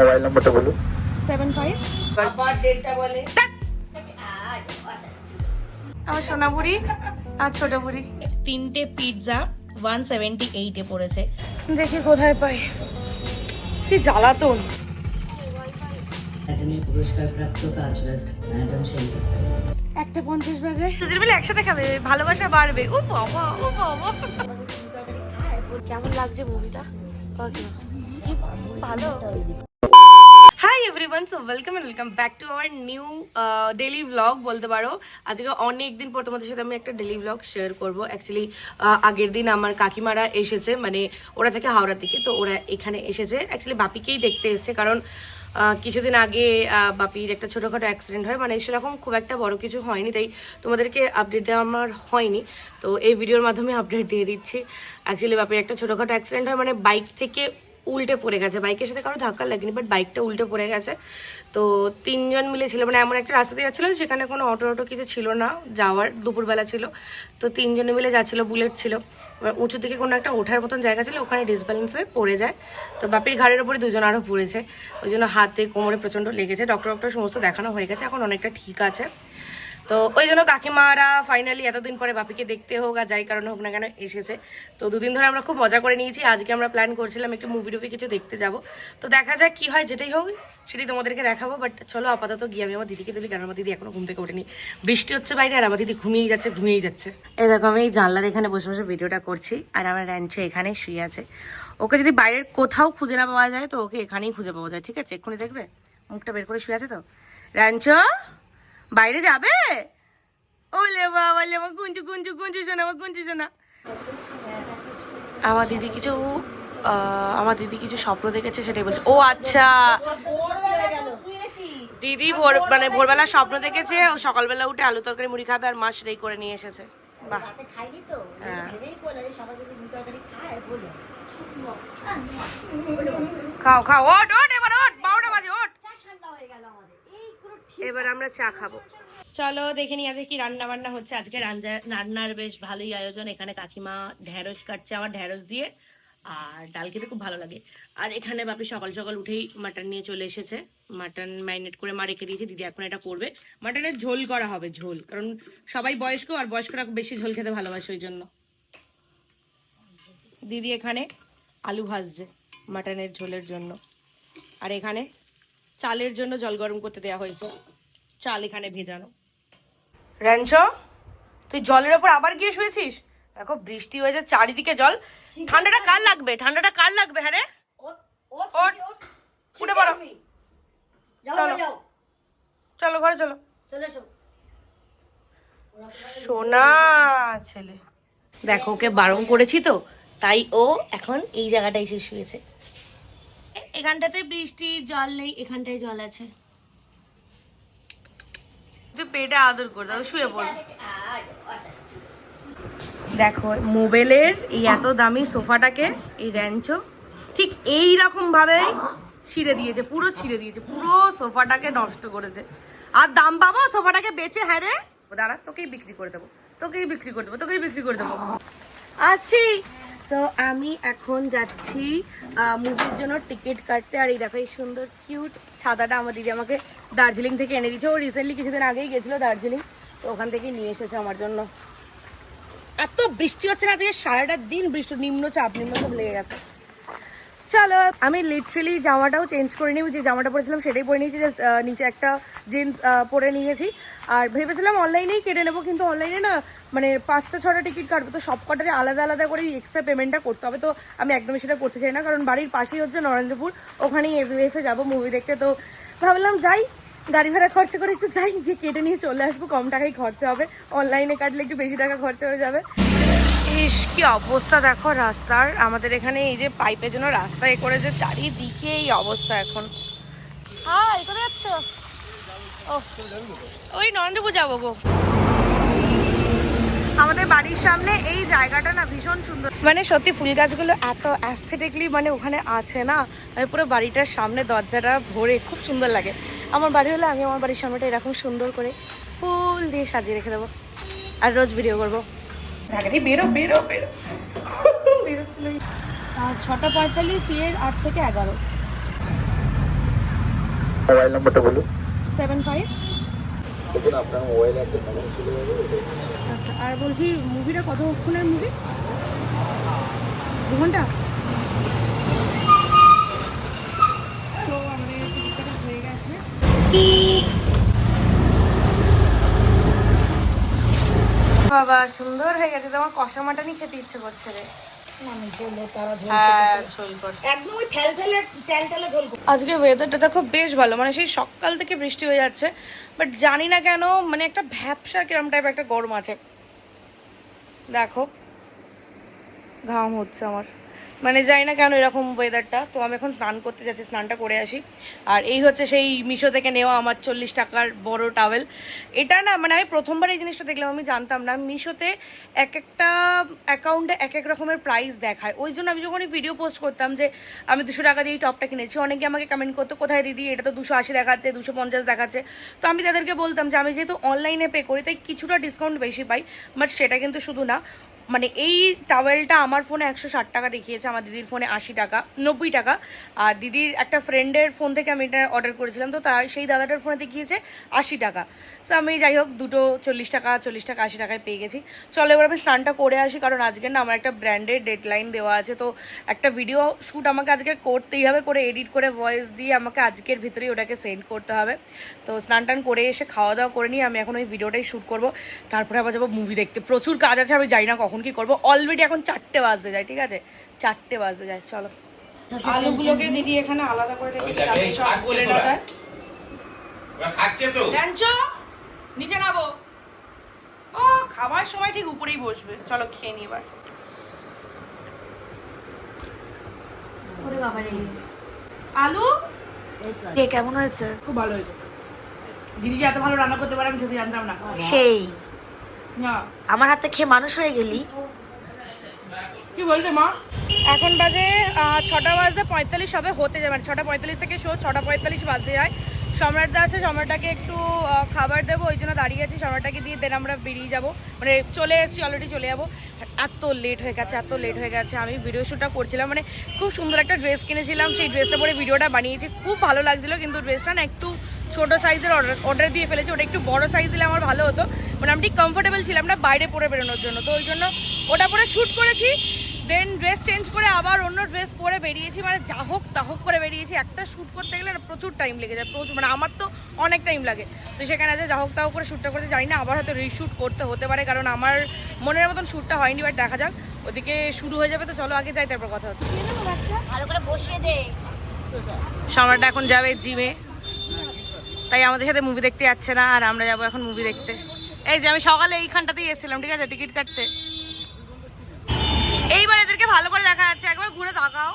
Mobile নাম্বারটা বলুন। Seven five. আবার ডেটটা বলে আমার সোনা বুড়ি আর ছোট বুড়ি তিনটে পিৎজা ওয়ান সেভেন্টি এইটে পড়েছে। দেখি কোথায় পাই। কি জ্বালাতন। একটা পঞ্চাশ বাজে। দুজন মিলে একসাথে খাবে ভালোবাসা বাড়বে। ও বাবা ও বাবা। কেমন লাগছে মুভিটা ভালো। Everyone so welcome and welcome back to our new daily blog বলতে পারো। আজকে অনেক দিন পর তোমাদের সাথে আমি একটা ডেলি ব্লগ শেয়ার করব। অ্যাকচুয়ালি আগের দিন আমার কাকিমারা এসেছে মানে ওরা থেকে হাওড়া থেকে, তো ওরা এখানে এসেছে। অ্যাকচুয়ালি বাপিকেই দেখতে এসেছে, কারণ কিছুদিন আগে বাপির একটা ছোটোখাটো অ্যাক্সিডেন্ট হয় মানে সেরকম খুব একটা বড় কিছু হয়নি, তাই তোমাদেরকে আপডেট দেওয়া আমার হয়নি। তো এই ভিডিওর মাধ্যমে আপডেট দিয়ে দিচ্ছি। অ্যাকচুয়ালি বাপির একটা ছোটোখাটো অ্যাক্সিডেন্ট হয় মানে বাইক থেকে উল্টে পড়ে গেছে। বাইকের সাথে কারও ধাক্কা লাগেনি বাট বাইকটা উল্টে পড়ে গেছে। তো তিনজন মিলে ছিল মানে এমন একটা রাস্তাতে যাচ্ছিল, সেখানে কোনো অটো অটো কিছু ছিল না, যাওয়ার দুপুরবেলা ছিল। তো তিনজনে মিলে যাচ্ছিল বুলেট ছিল। এবার উঁচু থেকে কোনো একটা ওঠার মতন জায়গা ছিল, ওখানে ডিসব্যালেন্স হয়ে পড়ে যায়। তো বাপির ঘাড়ের ওপরে দুজন আরও পড়েছে। ওই জন্য হাতে কোমরে প্রচণ্ড লেগেছে। ডক্টর ডক্টর সমস্ত দেখানো হয়ে গেছে, এখন অনেকটা ঠিক আছে। তো ওই জন্য কাকিমারা ফাইনালি এতদিন পরে বাপিকে দেখতে হোক আর যাই কারণে হোক না কেন এসেছে। তো দুদিন ধরে আমরা খুব মজা করে নিয়েছি। আজকে আমরা প্ল্যান করছিলাম একটু মুভি টুভি কিছু দেখতে যাব। তো দেখা যাক কি হয়, যেটাই হোক সেটাই তোমাদেরকে দেখাবো। বাট চলো আপাতত গিয়ে আমি আমার দিদিকে তুলি কারণ আমার দিদি এখনও ঘুম থেকে ওঠেনি। বৃষ্টি হচ্ছে বাইরে আর আমার দিদি ঘুমিয়েই যাচ্ছে ঘুমিয়েই যাচ্ছে। এই দেখো, আমি জানলার এখানে বসে বসে ভিডিওটা করছি আর আমার র্যাঞ্চে এখানে শুয়ে আছে। ওকে যদি বাইরের কোথাও খুঁজে না পাওয়া যায়, তো ওকে এখানেই খুঁজে পাওয়া যায়, ঠিক আছে? এক্ষুনি দেখবে? মুখটা বের করে শুয়ে আছে তো? র্যাঞ্চো? বাইরে যাবে? ওলে বাবা লে আমার গুঞ্জু গুঞ্জু গুঞ্জু শোনা আমার গুঞ্জু শোনা। আমার দিদি কিছু আমার দিদি কিছু স্বপ্ন দেখেছে সেটাই বলছে। ও আচ্ছা। দিদি ভোর মানে ভোরবেলা স্বপ্ন দেখেছে ও সকালবেলা উঠে আলু তরকারি মুড়ি খাবে আর মা সেটাই করে নিয়ে এসেছে। বাহ। হ্যাঁ। খাও খাও ওট ওট এবার ওট চা ঠান্ডা হয়ে গেল আমাদের এই কোনো এবার আমরা চা খাব। চলো দেখে নিই আজকে কি রান্না বান্না হচ্ছে। আজকে রান্না- রান্নার বেশ ভালোই আয়োজন। এখানে কাকিমা ঢ্যাঁড়স কাটছে আমার ঢ্যাঁড়স দিয়ে, আর ডাল খেতে খুব ভালো লাগে। আর এখানে বাপি সকাল সকাল উঠেই মাটন নিয়ে চলে এসেছে। মাটন ম্যারিনেট করে মা রেখে দিয়েছে, দিদি এখন এটা করবে। মাটনের ঝোল করা হবে, ঝোল। কারণ সবাই বয়স্ক আর বয়স্করা বেশি ঝোল খেতে ভালোবাসে ওই জন্য। দিদি এখানে আলু ভাজছে মাটনের ঝোলের জন্য। আর এখানে চালের জন্য জল গরম করতে দেওয়া হয়েছে। চাল এখানে ভেজানো। র্যাঞ্চ তুই জলের ওপর আবার গিয়ে শুয়েছিস? দেখো বৃষ্টি হয়েছে চারিদিকে জল। ঠান্ডাটা কার লাগবে? ঠান্ডাটা কার লাগবে? হ্যাঁ রে। ওঠ উঠে পড়ো। চলো। চলো ঘরে চলো। চলে সোনা ছেলে। দেখো ওকে বারণ করেছি তো তাই ও এখন এই জায়গাটায় এসে শুয়েছে। এখানটাতে বৃষ্টি জল নেই এখানটায় জল আছে। পেটে আদর করে দাও শুয়ে পড়। দেখো মোবাইলের এই এত দামি সোফাটাকে এই র্যাঞ্চো ঠিক এই রকম ভাবে ছিঁড়ে দিয়েছে পুরো ছিঁড়ে দিয়েছে পুরো সোফাটাকে নষ্ট করেছে। আর দাম পাবো সোফাটাকে বেচে হ্যাঁ রে? ও দাঁড়া তোকেই বিক্রি করে দেবো তোকেই বিক্রি করে দেবো তোকেই বিক্রি করে দেবো। আসছি। সো আমি এখন যাচ্ছি মুভির জন্য টিকিট কাটতে। আর এই দেখো, এই সুন্দর কিউট ছাতাটা আমার দিদি আমাকে দার্জিলিং থেকে এনে দিয়েছে। ও রিসেন্টলি কিছুদিন আগেই গেছিল দার্জিলিং, তো ওখান থেকে নিয়ে এসেছে আমার জন্য। এত বৃষ্টি হচ্ছে না, আজকে সারাটা দিন বৃষ্টি নিম্নচাপ নিম্নচাপ লেগে গেছে। চলো, আমি লিটারেলি জামাটাও চেঞ্জ করে নিই, যে জামাটা পরেছিলাম সেটাই পরে নিয়েছি জাস্ট নিচে একটা জিন্স পরে নিয়েছি। আর ভেবেছিলাম অনলাইনেই কেটে নেব, কিন্তু অনলাইনে না মানে পাঁচটা, ছটা টিকিট কাটবো, তো সব কটাতে আলাদা আলাদা করে এক্সট্রা পেমেন্টটা করতে হবে। তো আমি একদমই সেটা করতে চাই না, কারণ বাড়ির পাশেই হচ্ছে নরেন্দ্রপুর, ওখানেই এস এসবিএফে যাব মুভি দেখতে। তো ভাবলাম যাই, গাড়ি ভাড়া খরচা করে একটু যাই, গিয়ে কেটে নিয়ে চলে আসব, কম টাকায় খরচা হবে। অনলাইনে কাটলে একটু বেশি টাকা খরচা হয়ে যাবে। ইস, কি অবস্থা দেখো রাস্তার। আমাদের এখানে এই যে পাইপের জন্য রাস্তায় করে যে চারিদিকে এই অবস্থা এখন। হাই, কোথায় যাচ্ছ? ওই নরেন্দ্রপুর যাব গো। আমাদের বাড়ির সামনে এই জায়গাটা না ভীষণ সুন্দর। মানে সত্যি ফুল গাছগুলো এত অ্যাস্থেটিকলি মানে ওখানে আছে না মানে পুরো বাড়িটার সামনে দরজাটা ভরে খুব সুন্দর লাগে। আমার বাড়ি হলে আমি আমার বাড়ির সামনেটা এরকম সুন্দর করে ফুল দিয়ে সাজিয়ে রেখে দেবো। আর রোজ ভিডিও করব। ঢাকাটি বেরো বেরো বেরো। বেরোচ্ছিল আর ছটা পঁয়তাল্লিশ এর আট থেকে এগারো। মোবাইল নাম্বারটা বলুন। Seven five. আপনার মোবাইলে আচ্ছা আর বলছি মুভিটা কতক্ষণের মুভি? দু ঘণ্টা? তো আমাদের টিকিট হয়ে গেছে। বাবা সুন্দর হয়ে গেছে। তোমার কষা মাটানি খেতে ইচ্ছে করছে রে। হ্যাঁ টেলে ঝোল আজকে ওয়েদারটা দেখো বেশ ভালো। মানে সেই সকাল থেকে বৃষ্টি হয়ে যাচ্ছে। বাট জানি না কেন মানে একটা ভ্যাপসা কিরম টাইপ একটা গরম আছে। দেখো ঘাম হচ্ছে আমার। মানে যাই না কেন এরকম ওয়েদারটা তো আমি এখন স্নান করতে যাচ্ছি, স্নানটা করে আসি। আর এই হচ্ছে সেই মিশো থেকে নেওয়া আমার চল্লিশ টাকার বড় টাওয়েল এটা না মানে আমি প্রথমবার এই জিনিসটা দেখলাম, আমি জানতাম না। মিশোতে এক একটা অ্যাকাউন্টে এক এক রকমের প্রাইস দেখায়। ওই জন্য আমি যখন ভিডিও পোস্ট করতাম যে, আমি দুশো টাকা দিয়ে এই টপটা কিনেছি, অনেকে আমাকে কমেন্ট করতো, কোথায় দিদি? এটা তো দুশো আশি দেখাচ্ছে, দুশো পঞ্চাশ দেখাচ্ছে। তো আমি তাদেরকে বলতাম যে, আমি যেহেতু অনলাইনে পে করি, তাই কিছুটা ডিসকাউন্ট বেশি পাই। বাট সেটা কিন্তু শুধু না মানে এই টাওয়েলটা আমার ফোনে একশো ষাট টাকা দেখিয়েছে, আমার দিদির ফোনে আশি টাকা, নব্বই টাকা। আর দিদির একটা ফ্রেন্ডের ফোন থেকে আমি এটা অর্ডার করেছিলাম, তো তার, সেই দাদাটার ফোনে দেখিয়েছে আশি টাকা। সো আমি যাই হোক, দুটো চল্লিশ টাকা চল্লিশ টাকা, আশি টাকায় পেয়ে গেছি। চলো এবার আমি স্নানটা করে আসি, কারণ আজকে না আমার একটা ব্র্যান্ডের ডেডলাইন দেওয়া আছে, তো একটা ভিডিও শ্যুট আমাকে আজকে করতেই হবে, করে এডিট করে ভয়েস দিয়ে আমাকে আজকের ভিতরেই ওটাকে সেন্ড করতে হবে। তো স্নান টান করে এসে খাওয়া দাওয়া করে নিয়ে আমি এখন ওই ভিডিওটাই শ্যুট করব। তারপরে আবার যাব মুভি দেখতে। প্রচুর কাজ আছে, আমি যাই না কখন। কি করব। অলরেডি এখন চারটে বাজতে যায় ঠিক আছে? চারটে বাজতে যায় চলো। আলুগুলোকে দিদি এখানে আলাদা করে রেখে তো। নিচে নাবো ও খাবার সময় ঠিক উপরেই বসবে। চলো খেয়ে নি এবার। ওরে বাবা আলু? কেমন হয়েছে? খুব ভালো হয়েছে। দিদি যে এত ভালো রান্না করতে পারে আমি সত্যি জানতাম না। সেই। আমার হাতে খেয়ে মানুষ হয়ে গেলি। কি বলছে মা? এখন বাজে ছটা বাজতে পঁয়তাল্লিশ হবে হতে যাবে মানে ছটা পঁয়তাল্লিশ থেকে শো ছটা পঁয়তাল্লিশ বাজতে যায়। সম্রাট দা আছে সম্রাটটাকে একটু খাবার দেবো ওই জন্য দাঁড়িয়ে আছি। সম্রাটটাকে দিয়ে দেন আমরা বেরিয়ে যাব। মানে চলে এসেছি অলরেডি চলে যাব। এত লেট হয়ে গেছে এত লেট হয়ে গেছে। আমি ভিডিও শ্যুটটা করছিলাম মানে খুব সুন্দর একটা ড্রেস কিনেছিলাম। সেই ড্রেসটা পরে ভিডিওটা বানিয়েছি। খুব ভালো লাগছিল কিন্তু ড্রেসটা না একটু ছোটো সাইজের অর্ডার অর্ডার দিয়ে ফেলেছি। ওটা একটু বড় সাইজ দিলে আমার ভালো হতো। মানে আমি ঠিক কমফোর্টেবল ছিলাম না বাইরে পরে বেরোনোর জন্য। তো ওই জন্য ওটা পরে শ্যুট করেছি দেন ড্রেস চেঞ্জ করে আবার অন্য ড্রেস পরে বেরিয়েছি মানে যা হোক তা হোক করে বেরিয়েছি। একটা শ্যুট করতে গেলে প্রচুর টাইম লেগে যায় প্রচুর মানে আমার তো অনেক টাইম লাগে। তো সেখানে আছে যা হোক তা হোক করে শ্যুটটা করতে জানি না আবার হয়তো রিশ্যুট করতে হতে পারে কারণ আমার মনের মতন শ্যুটটা হয়নি বাট দেখা যাক। ওদিকে শুরু হয়ে যাবে তো চলো আগে যাই তারপর কথা হচ্ছে। ভালো করে বসিয়ে দে। সম্রাট এখন যাবে জিমে তাই আমাদের সাথে মুভি দেখতে যাচ্ছে না আর আমরা যাব এখন মুভি দেখতে। এই যে আমি সকালে এইখানটাতেই এসেছিলাম ঠিক আছে? টিকিট কাটতে। এইবার এদেরকে ভালো করে দেখা যাচ্ছে। একবার ঘুরে তাকাও।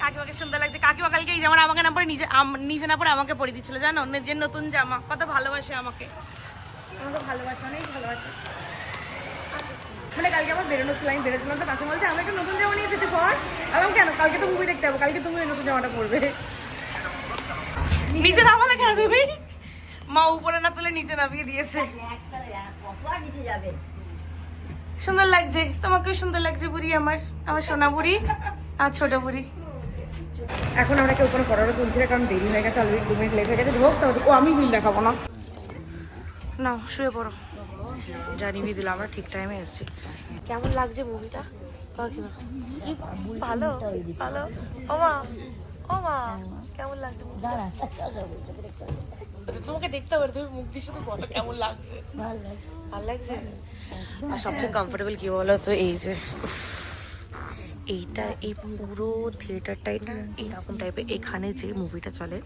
কাকিমাকে সুন্দর লাগছে। কাকিমা কালকে এই যেমন আমাকে না পরে নিজে নিজে না পরে আমাকে পরে দিচ্ছিল জানো? নিজের নতুন জামা কত ভালোবাসে আমাকে। আমাকে ভালোবাসে অনেক ভালোবাসে। মানে কালকে আমার বেরোনো ছিল আমি বেরোছিলাম তো কাকে বলছে আমি একটা নতুন জামা নিয়ে যেতে পর। এবং কেন? কালকে তো মুভি দেখতে যাব কালকে তুমি নতুন জামাটা পরবে। নিচে নামালে কেন তুমি? মা উপরে না তুলে নিচে নামিয়ে দিয়েছে। সুন্দর লাগছে তোমাকেও সুন্দর লাগছে বুড়ি আমার আমার সোনা বুড়ি আর ছোট বুড়ি। এখন আমরা কেউ কোনো ফটোটা তুলছি না কারণ দেরি হয়ে গেছে অলরেডি দু মিনিট লেট হয়ে গেছে। ঢোক তো ও আমি বিল দেখাবো না। না শুয়ে পড়ো। জানিয়ে দিল আমরা ঠিক টাইমে এসেছি। কেমন লাগছে মুভিটা ভালো ভালো। ও মা ও মা কেমন লাগছে দাঁড়া তোমাকে দেখতে হবে তুমি মুখ দিয়ে শুধু বলো কেমন লাগছে। ভালো লাগছে। আর সবচেয়ে কমফোর্টেবল কি বলো তো এই যে এইটা এই পুরো থিয়েটারটাই না এইরকম টাইপের এখানে যে মুভিটা চলে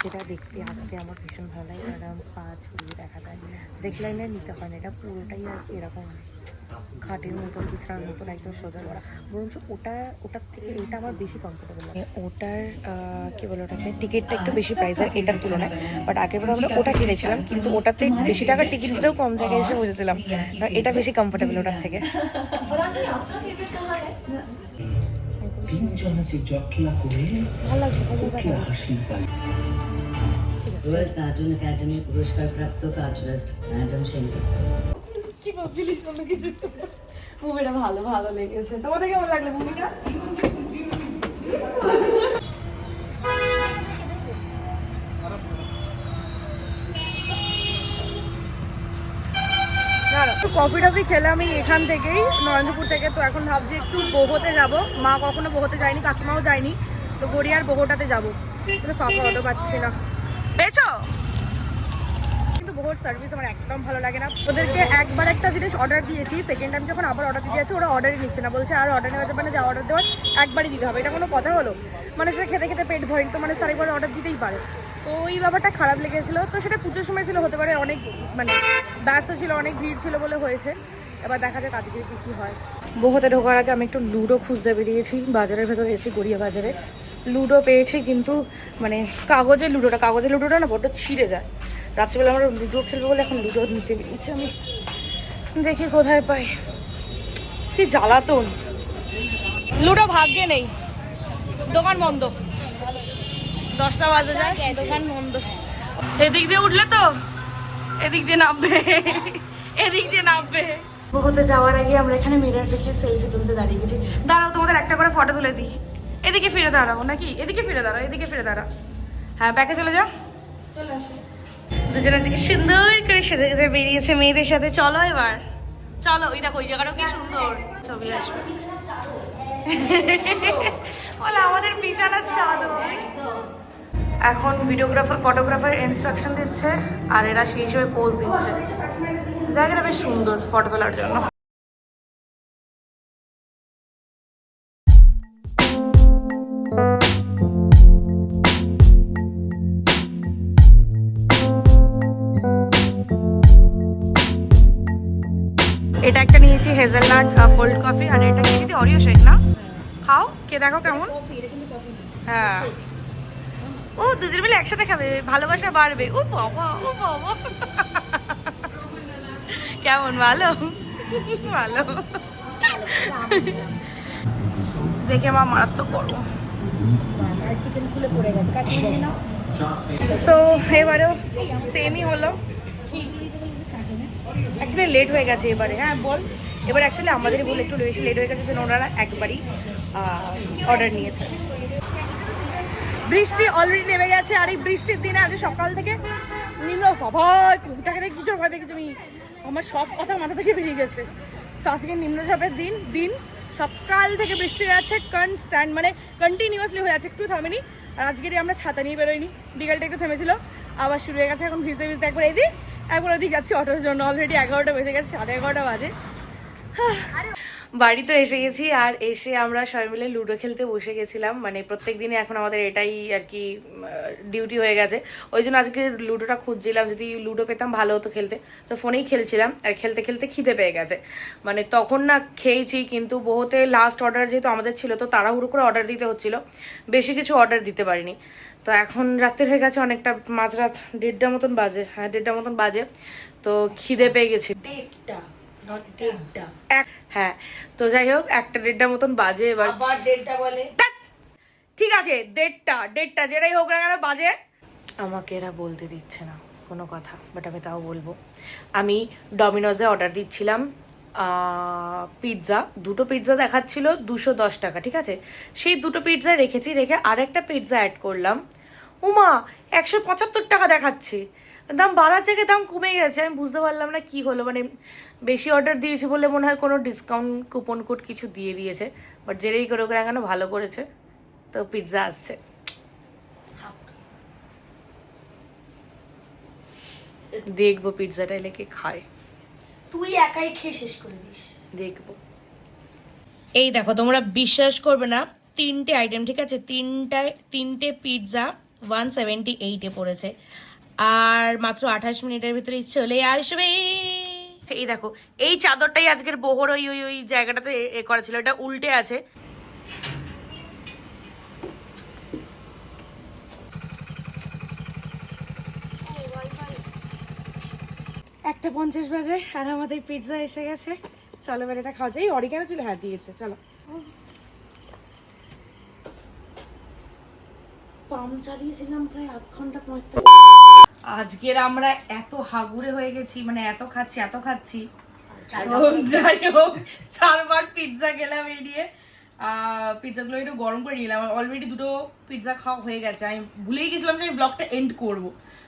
সেটা দেখতে আসতে আমার ভীষণ ভালো লাগে। কারণ পা ছড়িয়ে দেখা যায়। দেখলাই না নিতে হয় না। এটা পুরোটাই আর কি এরকম খাটের মতন বিছানার মতন একদম সোজা করা। বরঞ্চ ওটা ওটার থেকে এটা আমার বেশি কমফোর্টেবল লাগে। ওটার কি বলে ওটাকে? টিকিটটা একটু বেশি প্রাইস আর এটার তুলনায়। বাট আগের বার আমরা ওটা কিনেছিলাম কিন্তু ওটাতে বেশি টাকার টিকিট দিলেও কম জায়গায় এসে বসেছিলাম। কারণ এটা বেশি কমফোর্টেবল ওটার থেকে। তিনজন আছে জটলা করে হাসি পাই জয় কার্টুন একাডেমি পুরস্কার প্রাপ্ত কার্টুনিস্ট ম্যাডাম সেনগুপ্ত কি ভাবছিলিস কোনো কিছু মুভিটা ভালো ভালো লেগেছে। তোমাদের কেমন লাগল মুভিটা কফি টফি খেলে আমি এখান থেকেই, নরেন্দ্রপুর থেকে। তো এখন ভাবছি একটু বোহোতে যাব। মা কখনো বোহোতে যায়নি, কাকিমাও যায়নি। তো গড়িয়ার বোহোটাতে যাব। ফাঁকা অটো পাচ্ছি না। পেয়েছ? কিন্তু বহুত সার্ভিস আমার একদম ভালো লাগে না। ওদেরকে একবার একটা জিনিস অর্ডার দিয়েছি সেকেন্ড টাইম যখন আবার অর্ডার দিতে যাচ্ছে ওরা অর্ডারই নিচ্ছে না। বলছে আর অর্ডার নেওয়া যাবে না যা অর্ডার দেওয়ার একবারই দিতে হবে। এটা কোনো কথা হলো? মানে সেটা খেতে খেতে পেট ভরেন তো মানে আরেকবার অর্ডার দিতেই পারে। তো ওই ব্যাপারটা খারাপ লেগেছিলো। তো সেটা পুজোর সময় ছিল হতে পারে অনেক মানে ব্যস্ত ছিল অনেক ভিড় ছিল বলে হয়েছে। এবার দেখা যাক আজকে কি কী হয়। বহুতে ঢোকার আগে আমি একটু লুডো খুঁজতে বেরিয়েছি। বাজারের ভেতরে এসে গড়িয়া বাজারে। লুডো পেয়েছি কিন্তু মানে কাগজের লুডোটা কাগজের লুডোটা না বড্ড ছিঁড়ে যায়। রাত্রিবেলা আমরা লুডো খেলব বলে এখন লুডো নিতে বেরিয়েছি আমি। দেখি কোথায় পাই। কি জ্বালাতন। লুডো ভাগ্যে নেই। দোকান বন্ধ। দশটা বাজে যায়, দোকান বন্ধ। এদিক দিয়ে উঠলে তো? এদিক দিয়ে নামবে। এদিক দিয়ে নামবে। বহুতে যাওয়ার আগে আমরা এখানে মিরার দেখে সেলফি তুলতে দাঁড়িয়ে গেছি। দাঁড়াও, তোমাদের একটা করে ফটো তুলে দিই। এদিকে ফিরে দাঁড়াও নাকি? এদিকে ফিরে দাঁড়াও এদিকে ফিরে দাঁড়াও। হ্যাঁ ব্যাকে চলে যাও। দুজনে আজকে সুন্দর করে সেজে সেজে বেরিয়েছে মেয়েদের সাথে। চলো এবার। চলো ওই দেখো ওই জায়গাটাও কি সুন্দর। ছবি আসবে। বলে আমাদের বিছানার চাদর। এখন ভিডিওগ্রাফার ফটোগ্রাফার ইনস্ট্রাকশন দিচ্ছে আর এরা সেই হিসেবে পোজ দিচ্ছে। জায়গাটা বেশ সুন্দর ফটো তোলার জন্য। কে দেখো কেমন? হ্যাঁ। ও দুজন মিলে একসাথে খাবে ভালোবাসা বাড়বে। ও বাবা ও বাবা। কেমন ভালো? ভালো। দেখে আমার মারাত্মক গরম। তো এবারেও সেমই হলো। অ্যাকচুয়ালি লেট হয়ে গেছে এবারে। হ্যাঁ বল। এবার অ্যাকচুয়ালি আমাদের বলে একটু বেশি লেট হয়ে গেছে যেন ওনারা একবারই অর্ডার নিয়েছে। বৃষ্টি অলরেডি নেমে গেছে, আর এই বৃষ্টির দিনে আজ সকাল থেকে নিম্ন বাবা কুকুরটাকে দেখে কিছু ভাবে কিছু আমি। আমার সব কথা মাথা থেকে বেরিয়ে গেছে। তো আজকে নিম্নচাপের দিন দিন সকাল থেকে বৃষ্টি হয়ে আছে কনস্ট্যান্ট মানে কন্টিনিউয়াসলি হয়ে আছে, একটু থামেনি। আর আজকেরই আমরা ছাতা নিয়ে বেরোইনি। বিকালটা একটু থেমেছিল, আবার শুরু হয়ে গেছে এখন ভিজতে ভিজতে একবার এদিক, একবার ওদিক যাচ্ছি অটোর জন্য। অলরেডি এগারোটা বেজে গেছে, সাড়ে এগারোটা বাজে। বাড়ি তো এসে গেছি, আর এসে আমরা সবাই মিলে লুডো খেলতে বসে গেছিলাম। মানে প্রত্যেক দিনে এখন আমাদের এটাই আর কি ডিউটি হয়ে গেছে। ওই জন্য আজকে লুডোটা খুঁজছিলাম, যদি লুডো পেতাম ভালো হতো খেলতে। তো ফোনেই খেলছিলাম, আর খেলতে খেলতে খিদে পেয়ে গেছে। মানে তখন না খেয়েছি, কিন্তু বহুতে লাস্ট অর্ডার যেহেতু আমাদের ছিল, তো তাড়াহুড়ো করে অর্ডার দিতে হচ্ছিল। বেশি কিছু অর্ডার দিতে পারিনি। তো এখন রাত্রে হয়ে গেছে অনেকটা মাঝরাত দেড়টা মতন বাজে হ্যাঁ দেড়টা মতন বাজে। তো খিদে পেয়ে গেছি। দেড়টা। হ্যাঁ তো যাই হোক একটা দেড়টা মতন বাজে এবার। দেড়টা বলে। ঠিক আছে দেড়টা দেড়টা যেটাই হোক না কেন বাজে। আমাকে এরা বলতে দিচ্ছে না কোনো কথা বাট আমি তাও বলব। আমি ডমিনোজে অর্ডার দিচ্ছিলাম পিৎজা দুটো পিৎজা দেখাচ্ছিল দুশো দশ টাকা ঠিক আছে? সেই দুটো পিৎজা রেখেছি রেখে আরেকটা পিৎজা অ্যাড করলাম। উমা একশো পঁচাত্তর টাকা দেখাচ্ছে। দাম বাড়ার জায়গায় দাম কমে গেছে আমি বুঝতে পারলাম না কি হলো মানে বেশি অর্ডার দিয়েছি বলে মনে হয় কোনো ডিসকাউন্ট কুপন কোড কিছু দিয়ে দিয়েছে বাট যেটাই করে না কেন ভালো করেছে তো পিৎজা আসছে। দেখব পিৎজাটা এলে কে খায়। তুই একাই খেয়ে শেষ করে দিস। দেখব। এই দেখো তোমরা বিশ্বাস করবে না তিনটে আইটেম ঠিক আছে? তিনটায় তিনটে পিৎজা ওয়ান সেভেন্টি এইটে পড়েছে। আর মাত্র আঠাশ মিনিটের ভিতরে চলে আসবে। এই দেখো, এই চাদরটাই আজকের বহর ওই ওই ওই জায়গাটাতে এ- করা ছিল এটা উল্টে আছে। একটা পঞ্চাশ বাজে আর আমাদের পিৎজা এসে গেছে। চলো এবার এটা খাওয়া যায় অরিগানো ছিল হ্যাঁ দিয়েছে, চলো। পাম চালিয়েছিলাম প্রায় আধ ঘণ্টা, পঁয়তাল্লিশ আজকের আমরা এত হাগুরে হয়ে গেছি মানে এত খাচ্ছি এত খাচ্ছি। যাই হোক চারবার পিৎজা গেলাম এই নিয়ে। পিৎজাগুলো একটু গরম করে নিলাম। অলরেডি দুটো পিৎজা খাওয়া হয়ে গেছে। আমি ভুলেই গেছিলাম যে আমি ব্লগটা এন্ড করব।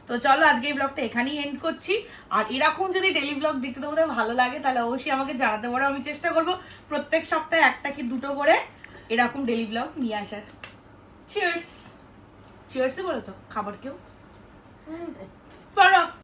তো চলো আজকে এই ব্লগটা এখানেই এন্ড করছি। আর এরকম যদি ডেলি ব্লগ দেখতে তোমাদের ভালো লাগে তাহলে অবশ্যই আমাকে জানাতে পারো। আমি চেষ্টা করব প্রত্যেক সপ্তাহে একটা কি দুটো করে এরকম ডেলি ব্লগ নিয়ে আসার। চিয়ার্স চিয়ার্সই বলো তো খাবার কেউ? পারো